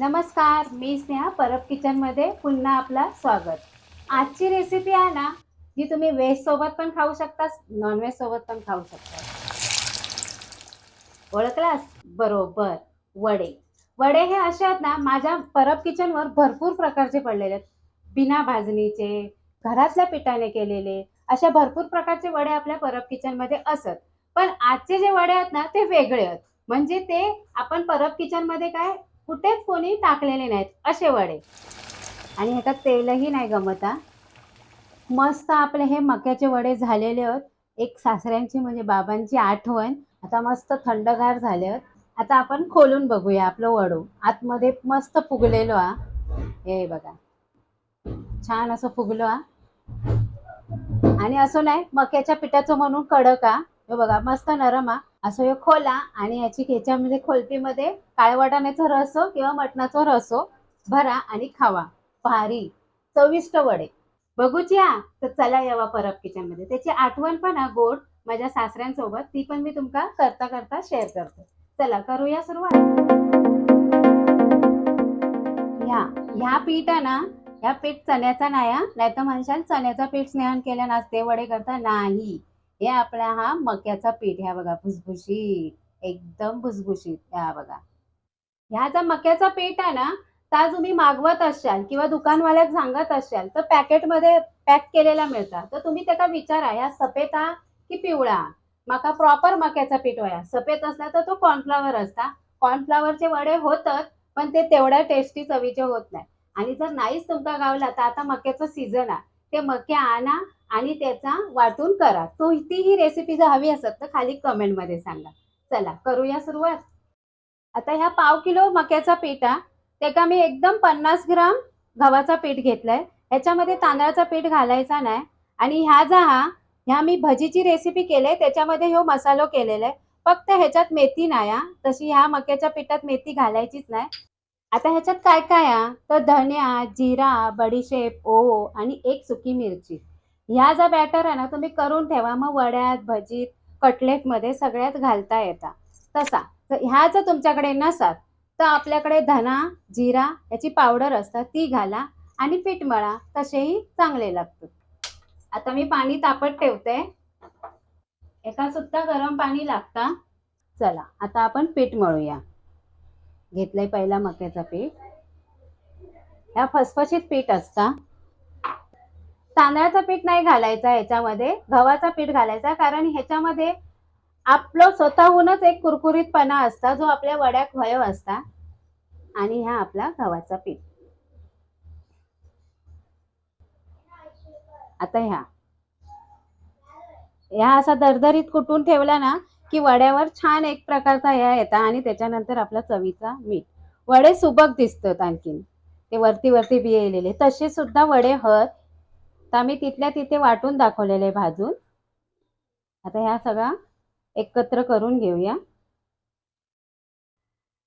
नमस्कार मी स्नेहा परब किचनमध्ये पुन्हा आपला स्वागत. आजची रेसिपी आहे ना जी तुम्ही व्हेज सोबत पण खाऊ शकता नॉनव्हेज सोबत पण खाऊ शकता ओळखलास? बरोबर. वडे. वडे हे असे आहेत ना माझ्या परब किचनवर भरपूर प्रकारचे पडलेले आहेत. बिना भाजणीचे घरातल्या पिठाने केलेले अशा भरपूर प्रकारचे वडे आपल्या परब किचनमध्ये असत. पण आजचे जे वडे आहेत ना ते वेगळे आहेत. म्हणजे ते आपण परब किचनमध्ये काय कुठेच कोणी टाकलेले नाहीत असे वडे. आणि ह्याच्यात तेलही नाही गमत मस्त आपले हे मक्याचे वडे झालेले आहेत एक सासऱ्यांची म्हणजे बाबांची आठवण. आता मस्त थंडगार झाले आहेत आता आपण खोलून बघूया आपलं वडू. आतमध्ये मस्त फुगलेलो आ हे बघा. छान असं फुगलो आ आणि असं नाही मक्याच्या पिठाचं म्हणून कडक आ हे बघा मस्त नरम हा. असं हे खोला आणि याची ह्याच्यामध्ये खोलपीमध्ये काळवाटाण्याचा रसो किंवा मटणाचा रसो भरा आणि खावा. भारी. चविष्ट वडे. बघूच या तर चला यावा परब किचनमध्ये. त्याची आठवण पण हा गोड माझ्या सासऱ्यांसोबत ती पण मी तुमका करता करता शेअर करते. चला करूया सुरुवात. ह्या ह्या पीठ आहे ना ह्या पीठ चण्याचा नाही नाही तर म्हणशाल चण्याचा पीठ स्नेहन केल्या नसते वडे करता नाही. हे आपला हा मक्याचा पीठ ह्या बघा भुसभुशीत एकदम भुसभुशीत ह्या बघा. ह्या जर मक्याचा पीठ आहे ना त्या तुम्ही मागवत असाल किंवा दुकानवाल्यात सांगत असाल तर पॅकेटमध्ये पॅक केलेला मिळतात तर तुम्ही त्याचा विचारा ह्या सफेदा की पिवळा? माका प्रॉपर मक्याचा पीठ वया सफेद असला तर तो कॉर्नफ्लॉवर असता. कॉर्नफ्लॉवरचे वडे होतात पण ते तेवढ्या टेस्टी चवीचे होत नाही. आणि जर नाहीच तुमका गावला तर आता मक्याचं सीझन आहे. ते मके आणा आणि त्याचा वाटून करा. तो तीही रेसिपी जर हवी असत तर खाली कमेंटमध्ये सांगा. चला करूया सुरुवात. आता ह्या पाव किलो मक्याचा पीठ त्याका मी एकदम पन्नास ग्राम गव्हाचा पीठ घेतलाय. ह्याच्यामध्ये तांदळाचा पीठ घालायचा नाही. आणि ह्या जा हा ह्या मी भजीची रेसिपी केले त्याच्यामध्ये हो मसालो केलेला आहे फक्त ह्याच्यात मेथी नाही हा. तशी ह्या मक्याच्या पिठात मेथी घालायचीच नाही. आता ह्याच्यात काय काय हा? तर धन्या जिरा बडीशेप ओव आणि एक सुकी मिरची. ह्या जा बॅटर आहे ना तुम्ही करून ठेवा. मग वड्यात भजीत कटलेटमध्ये सगळ्यात घालता येता. तसा. तर ह्या जर तुमच्याकडे नसत तर आपल्याकडे धना जिरा याची पावडर असतात ती घाला आणि पीठ मळा. तसेही चांगले लागतात. आता मी पाणी तापत ठेवते. एका सुद्धा गरम पाणी लागता. चला आता आपण पीठ मळूया. घेतलंय पहिला मक्याचा पीठ. ह्या फसफशीत पीठ असता. तांदळाचं पीठ नाही घालायचा ह्याच्यामध्ये गव्हाचा पीठ घालायचा कारण ह्याच्यामध्ये आपलं स्वतःहूनच एक कुरकुरीतपणा असता जो आपल्या वड्यात वयव असता. आणि हा आपला गव्हाचा पीठ. आता ह्या. ह्या असा दरदरीत कुटून ठेवला ना की वड्यावर छान एक प्रकारचा ह्या येतात आणि त्याच्यानंतर आपला चवीचा मीठ. वडे सुबक दिसतात आणखीन. ते वरती वरती बियलेले तसे सुद्धा वडे हत आता आम्ही तिथल्या तिथे वाटून दाखवलेले भाजून. आता ह्या सगळा एकत्र करून घेऊया.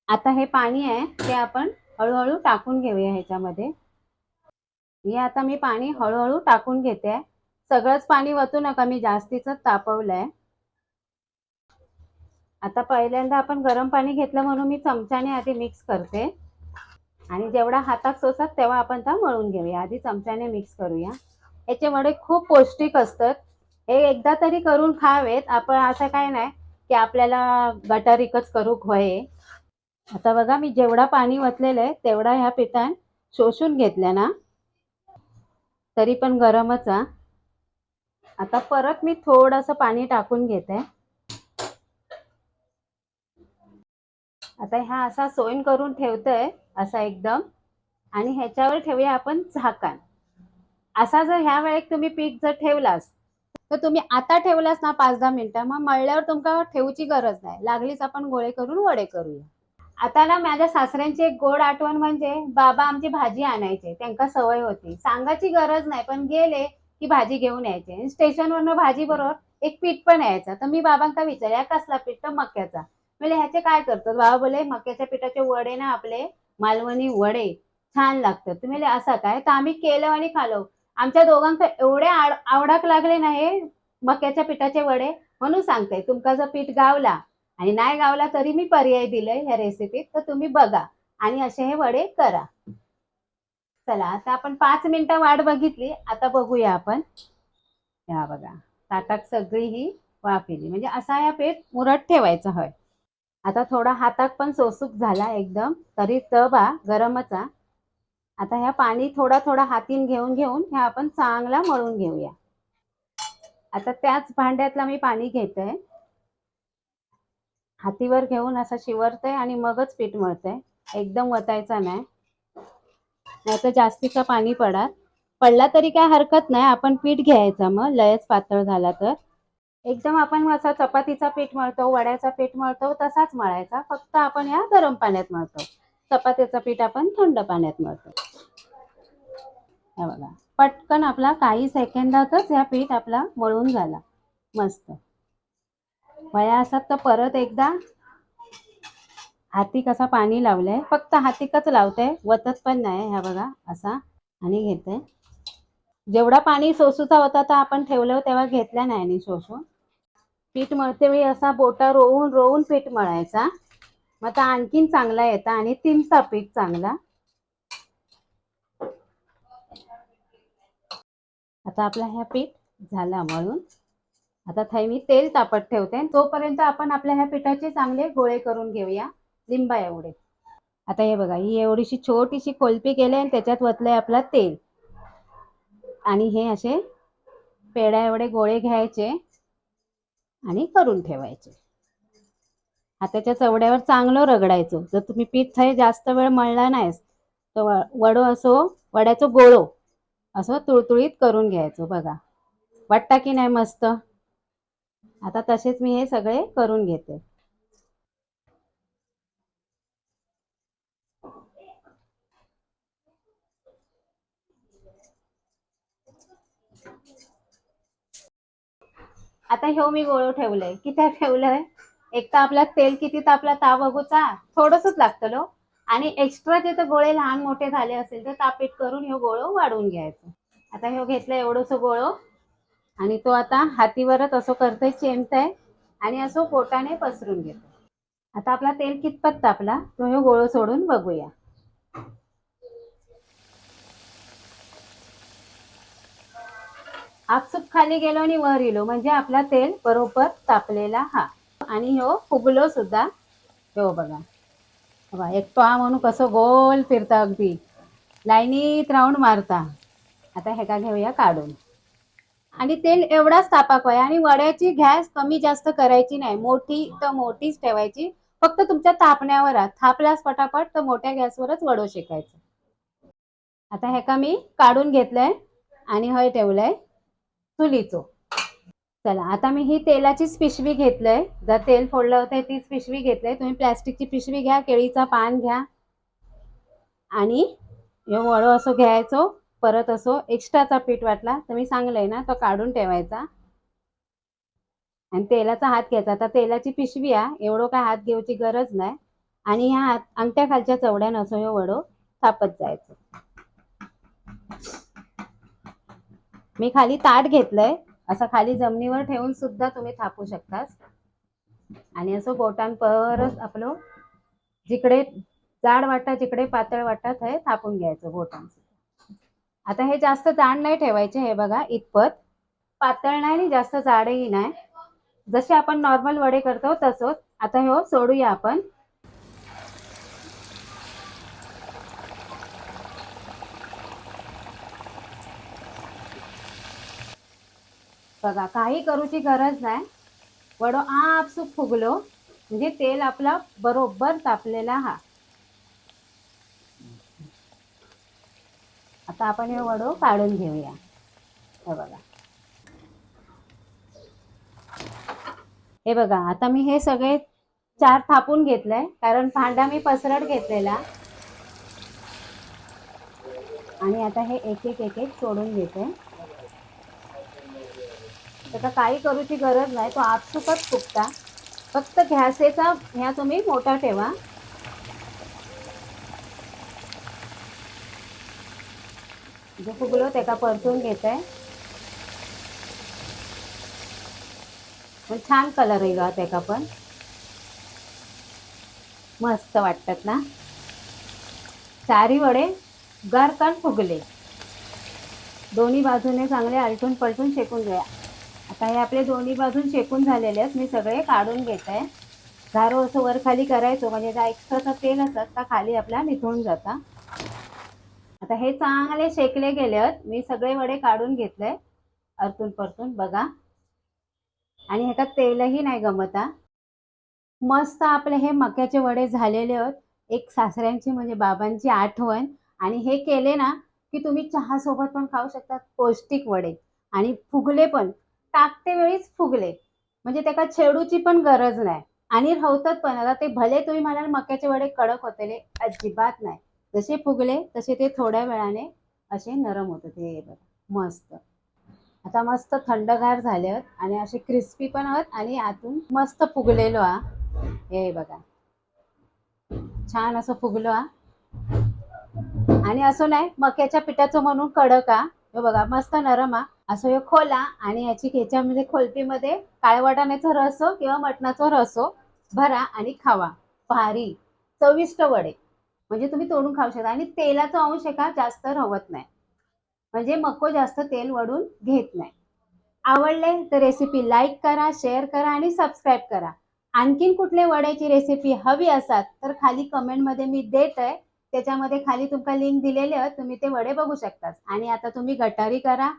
आता हे पाणी आहे ते आपण हळूहळू टाकून घेऊया ह्याच्यामध्ये. हे आता मी पाणी हळूहळू टाकून घेते. सगळंच पाणी वतू नका मी जास्तीच तापवलंय. आता पहिल्यांदा आपण गरम पाणी घेतलं म्हणून मी चमच्याने आधी मिक्स करते. आणि जेवढा हातात सोसत तेव्हा आपण त्या मळून घेऊया. आधी चमच्याने मिक्स करूया. याचे वडे खूप पौष्टिक असतात. हे एकदा तरी करून खावेत. आपण असं काय नाही की आपल्याला गटारिकच करू होय आता बघा मी जेवढा पाणी वतलेलं आहे तेवढा ह्या पिठान शोषून घेतल्या ना. तरी पण गरमच हा. आता परत मी थोडंसं पाणी टाकून घेते. आता ह्या असा सोयन करून ठेवतोय असा एकदम. आणि ह्याच्यावर ठेवूया आपण झाकण. असा जर ह्या वेळेत तुम्ही पीठ जर ठेवलास तर तुम्ही आता ठेवलास ना पाच दहा मिनिटं मग मळल्यावर तुमका ठेवूची गरज नाही. लागलीच आपण गोळे करून वडे करूया. आता ना माझ्या सासऱ्यांची एक गोड आठवण म्हणजे बाबा आमची भाजी आणायचे त्यांना सवय होती. सांगायची गरज नाही पण गेले की भाजी घेऊन यायचे. स्टेशनवरनं भाजी बरोबर एक पीठ पण यायचा. तर मी बाबांका विचारल्या कसला पीठ? तर मक्याचा. म्हणजे ह्याचे काय करतात बाबा? बोले मक्याच्या पिठाचे वडे ना आपले मालवणी वडे. छान लागतात. तुम्ही असं काय? तर आम्ही केलं आणि खालो. आमच्या दोघांका एवढे आड आवडाक लागले ना हे मक्याच्या पिठाचे वडे म्हणून सांगते तुमका जर पीठ गावला आणि नाही गावला तरी मी पर्याय दिलाय ह्या रेसिपीत तर तुम्ही बघा आणि असे हे वडे करा. चला आता आपण पाच मिनिटं वाट बघितली आता बघूया आपण. या बघा ताटात सगळी ही वाफिली म्हणजे असा या पीठ मुरट ठेवायचा होय. आता थोडा हातात पण सोसूक झाला एकदम तरी तवा गरमच. आता ह्या पाणी थोडा थोडा हातीन घेऊन घेऊन ह्या आपण चांगला मळून घेऊया. आता त्याच भांड्यातला मी पाणी घेते. हातीवर घेऊन असं शिवरते आणि मगच पीठ मळते. एकदम वतायचा नाही. नाही तर जास्तीचं पाणी पडत पडला तरी काय हरकत नाही. आपण पीठ घ्यायचं मग. लयच पातळ झाला तर. एकदम आपण असा चपातीचा पीठ मळतो वड्याचा पीठ मळतो तसाच मळायचा. फक्त आपण या गरम पाण्यात मळतो. चपातीचं पीठ आपण थंड पाण्यात मळतो. हे बघा. पटकन आपला काही सेकंदातच या पीठ आपला मळून झाला. मस्त. वया असतात तर परत एकदा हाती कसा पाणी लावलंय? फक्त हातिकच लावते वतत पण नाही ह्या बघा असा. आणि घेते. जेवढा पाणी सोसूचा होता तर आपण ठेवलं तेव्हा घेतला नाही आणि शोषून पीठ मळते वेळी असा बोटा रोवून रोवून पीठ मळायचा. मग आता आणखीन चांगला येता आणि तीनचा पीठ चांगला. आता आपला ह्या पीठ झाला मळून. आता थाई मी तेल तापत ठेवते तोपर्यंत आपण आपल्या ह्या पिठाचे चांगले गोळे करून घेऊया. लिंबा एवढे. आता हे बघा ही एवढीशी छोटीशी कोलपी केली आणि त्याच्यात वतलंय आपला तेल. आणि हे असे पेड्या एवढे गोळे घ्यायचे आणि करून ठेवायचे. हाताच्या चवड्यावर चांगलं रगडायचं. जर तुम्ही पीठ थंय जास्त वेळ मळला नाहीस तर वडो असो वड्याचं गोळो असं तुळतुळीत करून घ्यायचं बघा. वाटता की नाही मस्त? आता तसेच मी हे सगळे करून घेते. आता ह्यो मी गोळो ठेवलंय. किती ठेवलंय? एक तर आपला तेल किती तापला ता बघूचा थोडंसच लागतं आणि एक्स्ट्रा जे तर गोळे लहान मोठे झाले असेल तर तापीट करून ह्यो गोळो वाढवून घ्यायचं. आता ह्यो घेतलं एवढंसं गोळो. आणि तो आता हातीवरच असं करतोय चेमताय आणि असं पोटाने पसरून घेतो आता आपला तेल कितपत तापला तो ह्यो गोळो सोडून बघूया. आपसूप खाली गेलो आणि वर येलो म्हणजे आपला तेल बरोबर तापलेला हा. आणि हो फुगलो सुद्धा. हो बघा. बघा एक हा म्हणून कसं गोल फिरता अगदी. लाईनीत राऊंड मारता. आता ह्याका घेऊया काढून. आणि तेल एवढाच तापाक व्हाय. आणि वड्याची गॅस कमी जास्त करायची नाही. मोठी तर मोठीच ठेवायची. फक्त तुमच्या तापण्यावर थापल्यास पटापट तर मोठ्या गॅसवरच वडो शेकायचं. आता ह्याका मी काढून घेतलंय. आणि हय ठेवलंय. चुलीचो. चला आता मी ही तेलाचीच पिशवी घेतलंय. जर तेल फोडलं होतं तीच पिशवी घेतलंय. तुम्ही प्लॅस्टिकची पिशवी घ्या केळीचा पान घ्या. आणि हे वडो असो घ्यायचो परत असो एक्स्ट्राचा पीठ वाटला तर मी सांगलंय ना तो काढून ठेवायचा. आणि तेलाचा हात घ्यायचा. आता तेलाची पिशवी आहे एवढं काय हात घेऊची गरज नाही. आणि ह्या हात अंगठ्या खालच्या चवड्यान असो हे वडो थापत जायचं. मी खाली ताट घेतलंय. असं खाली जमिनीवर ठेवून सुद्धा तुम्ही थापू शकता आणि असं बोटांवरच आपलं जिकडे जाड वाटा जिकडे पातळ वाटा हे थापून घ्यायचं बोटान आता हे जास्त जाड नाही ठेवायचे हे बघा इतपत. पातळ नाही आणि जास्त जाडही नाही. जसे आपण नॉर्मल वडे करतो तसंच. आता हे सोडूया आपण. बघा काही करूची गरज नाही. वडो आपसूक फुगलो म्हणजे तेल आपला बरोबर तापलेला हा. आता आपण हे वडो काढून घेऊया. हे बघा. हे बघा आता मी हे सगळे चार थापून घेतलंय कारण भांडा मी पसरट घेतलेला. आणि आता हे एक एक एक एक सोडून घेते त्याचा काही करूची गरज नाही तो आपसुकच फुगता. फक्त घ्यासेचा ह्या तुम्ही मोठा ठेवा. जो फुगलो त्याका परतून घेते पण छान कलर येईल त्याचा त्याका पण. मस्त वाटतात ना? चारी वडे गारकन फुगले. दोन्ही बाजूने चांगले आलटून पलटून शेकून घ्या आता हे आपले दोन्ही बाजून शेकून झालेले आहेत. मी सगळे काढून घेत. आहे झारो असं वर खाली करायचो. म्हणजे त्या एक्स्ट्राचा तेल असतात तर खाली आपला निथळून जाता. आता हे चांगले शेकले गेले आहेत. मी सगळे वडे काढून घेतले अरतून परतून. बघा. आणि ह्याच्यात तेलही नाही गमता मस्त आपले हे मक्याचे वडे झालेले आहेत. एक सासऱ्यांची म्हणजे बाबांची आठवण. आणि हे केले ना की तुम्ही चहासोबत पण खाऊ शकता पौष्टिक वडे. आणि फुगले पण. टाकते वेळीच फुगले. म्हणजे त्याका छेडूची पण गरज नाही. आणि राहतात पण. आता ते भले तुम्ही म्हणाल मक्याचे वडे कडक होतेले अजिबात नाही. जसे फुगले तसे ते थोड्या वेळाने असे नरम होतात. हे बघा मस्त. आता मस्त थंडगार झाले आहेत आणि असे क्रिस्पी पण आहेत आणि आतून मस्त फुगलेलो हा. हे बघा. छान असं फुगलो हा. आणि असं नाही मक्याच्या पिठाचं म्हणून कडक हा. हे बघा मस्त नरम हा. असं हे खोला आणि याची ह्याच्यामध्ये खोलपीमध्ये काळवटाण्याचा रसो हो किंवा मटणाचा रसो हो, भरा आणि खावा. भारी. चविष्ट वडे. म्हणजे तुम्ही तोडून खाऊ शकता. आणि तेलाचा अंश एका जास्त राहत नाही. म्हणजे मको जास्त तेल वडून घेत नाही. आवडले तर रेसिपी लाईक करा शेअर करा आणि सबस्क्राईब करा. आणखीन कुठले वड्याची रेसिपी हवी असाल तर खाली कमेंटमध्ये मी देत आहे त्याच्यामध्ये खाली तुमका लिंक दिलेले आहे तुम्ही ते वडे बघू शकता आणि आता तुम्ही गटारी करा.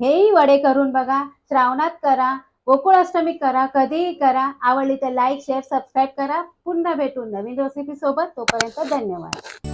हेही वडे करून बघा श्रावणात करा गोकुळाष्टमी करा कधीही करा आवडली तर लाईक शेअर सबस्क्राईब करा. पुन्हा भेटून नवीन रेसिपी सोबत. तोपर्यंत धन्यवाद.